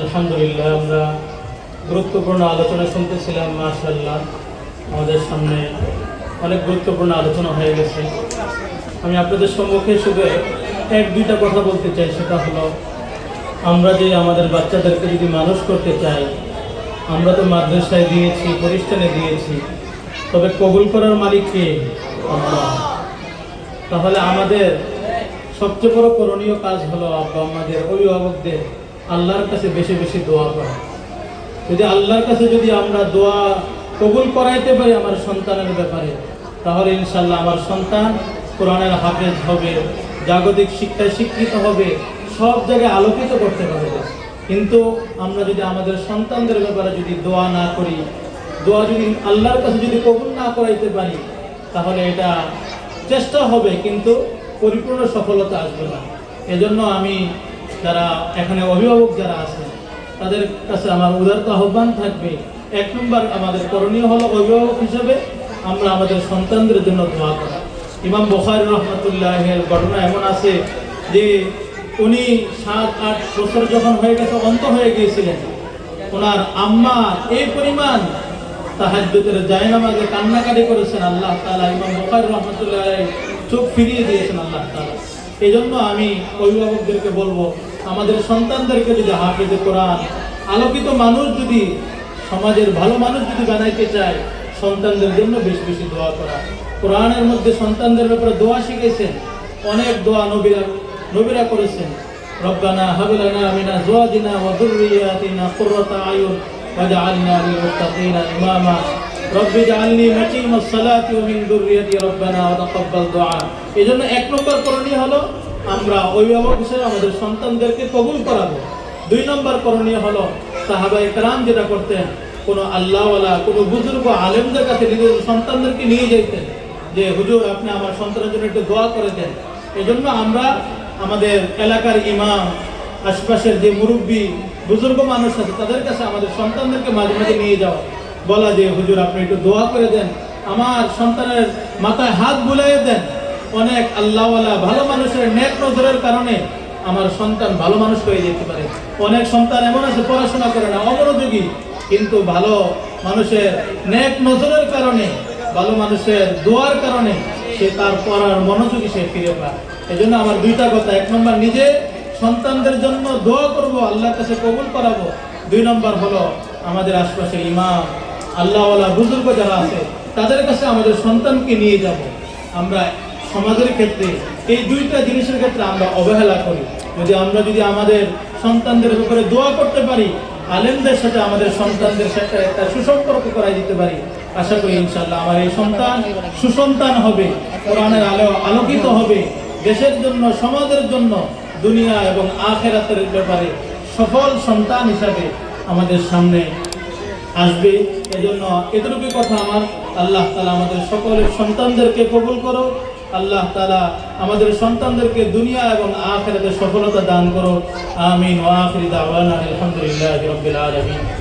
আলহামদুলিল্লাহ, আমরা গুরুত্বপূর্ণ আলোচনা শুনতেছিলাম মাশাল্লাহ আমাদের সামনে অনেক গুরুত্বপূর্ণ আলোচনা হয়ে গেছে। আমি আপনাদের সম্মুখে শুধু এক, দুইটা কথা বলতে চাই, সেটা হলো, আমরা যে আমাদের বাচ্চাদেরকে যদি মানুষ করতে চাই, আমরা তো মাদ্রাসায় দিয়েছি, প্রতিষ্ঠানে দিয়েছি, তবে কবুল করার মালিক কে? তাহলে আমাদের সবচেয়ে বড় করণীয় কাজ হলো আব্বা আমাদের অভিভাবকদের আল্লাহর কাছে বেশি বেশি দোয়া করা। যদি আল্লাহর কাছে যদি আমরা দোয়া কবুল করাইতে পারি আমার সন্তানের ব্যাপারে, তাহলে ইনশাল্লাহ আমার সন্তান কোরআনের হাফেজ হবে, জাগতিক শিক্ষায় শিক্ষিত হবে, সব জায়গায় আলোকিত করতে পারবে। কিন্তু আমরা যদি আমাদের সন্তানদের ব্যাপারে যদি দোয়া না করি, দোয়া যদি আল্লাহর কাছে যদি কবুল না করাইতে পারি, তাহলে এটা চেষ্টা হবে, কিন্তু পরিপূর্ণ সফলতা আসবে না। এজন্য আমি যারা এখানে অভিভাবক যারা আছেন, তাদের কাছে আমার উদারত আহ্বান থাকবে। এক নম্বর আমাদের করণীয় হলো অভিভাবক হিসেবে আমরা আমাদের সন্তানদের জন্য দোয়া করা। ইমাম বখারি রহমতুল্লাহের ঘটনা এমন আছে যে, উনি সাত, আট বছর যখন হয়ে গেছে, অন্ত হয়ে গিয়েছিলেন। ওনার আম্মা এই পরিমাণ তাহাজ্জুদের জায়নামাজে কান্নাকাটি করেছেন। আল্লাহ তালা ইমাম বুখারী রাহমাতুল্লাহ চোখ ফিরিয়ে দিয়েছেন আল্লাহ তালা এই জন্য আমি অভিভাবকদেরকে বলব, আমাদের সন্তানদেরকে যদি হাফেজে কোরআন, আলোকিত মানুষ যদি, সমাজের ভালো মানুষ যদি বানাইতে চায়, সন্তানদের জন্য বেশি বেশি দোয়া করা। কোরআনের মধ্যে সন্তানদের ব্যাপারে দোয়া শিখেছেন, অনেক দোয়া নবীরা নবীরা করেছেন। রব্বানা হাবলানা মিনা জোয়াদিনা ওয়া দুররিয়াতিনা কুররাতা আয়ুন ওয়াজআলনা লিল মুত্তাকিনা ইমামা। রব্বি জাআলনি মুকিমাস সালাতি ওয়া মিন যুররিয়াতি রব্বানা ওয়া তাকাব্বাল দুআ। এজন্য এক নম্বর করণীয় হলো আমরা অভিভাবক হিসেবে আমাদের সন্তানদেরকে কবুল করাবো। দুই নম্বর করণীয় হলো সাহাবাই কালাম যেটা করতেন, কোনো আল্লাহওয়ালা, কোনো বুজুর্গ আলেমদের কাছে নিজেদের সন্তানদেরকে নিয়ে যেতেন যে, হুজুর, আপনি আমার সন্তানের জন্য একটু দোয়া করে দেন। এজন্য আমরা আমাদের এলাকার ইমাম, আশপাশের যে মুরব্বী, বুজুর্গ মানুষ আছে, তাদের কাছে আমাদের সন্তানদেরকে মাঝে মাঝে নিয়ে যাওয়া। বলা যে, হুজুর, আপনি একটু দোয়া করে দেন। আমার সন্তানের মাথায় হাত বুলাই দেন। অনেক আল্লাহওয়ালা ভালো মানুষের নেক নজরের কারণে আমার সন্তান ভালো মানুষ হয়ে যেতে পারে। অনেক সন্তান এমন আছে, পড়াশোনা করে না, অমনোযোগী। কিন্তু ভালো মানুষের নেক নজরের কারণে, ভালো মানুষের দোয়ার কারণে সে তার পড়ার মনোযোগী সে ফিরে পায়। এই জন্য আমার দুইটা কথা। এক নম্বর, নিজে সন্তানদের জন্য দোয়া করব, আল্লাহর কাছে কবুল করাবো। দুই নম্বর হলো আমাদের আশপাশে ইমাম আল্লাহওয়ালা বুজুর্গ যারা আছে, তাদের কাছে আমাদের সন্তানকে নিয়ে যাব। আমরা সমাজের ক্ষেত্রে এই দুইটা জিনিসের ক্ষেত্রে আমরা অবহেলা করি। যদি আমরা যদি আমাদের সন্তানদের ব্যাপারে দোয়া করতে পারি, আলেমদের সাথে আমাদের সন্তানদের সাথে একটা সুসম্পর্ক করাই দিতে পারি, আশা করি ইনশাল্লাহ আমার এই সন্তান সুসন্তান হবে, কোরআনের আলো আলোকিত হবে। দেশের জন্য, সমাজের জন্য, দুনিয়া এবং আখেরাতের ব্যাপারে সফল সন্তান হিসাবে আমাদের সামনে আসবে। এজন্য এতটুকু কথা আমার। আল্লাহ তালা আমাদের সকলের সন্তানদেরকে কবুল করো। আল্লাহ তালা আমাদের সন্তানদেরকে দুনিয়া এবং আখেরাতে সফলতা দান করো। আমিন। ওয়া আখিরি আলহামদুলিল্লাহ রবিল আলামিন।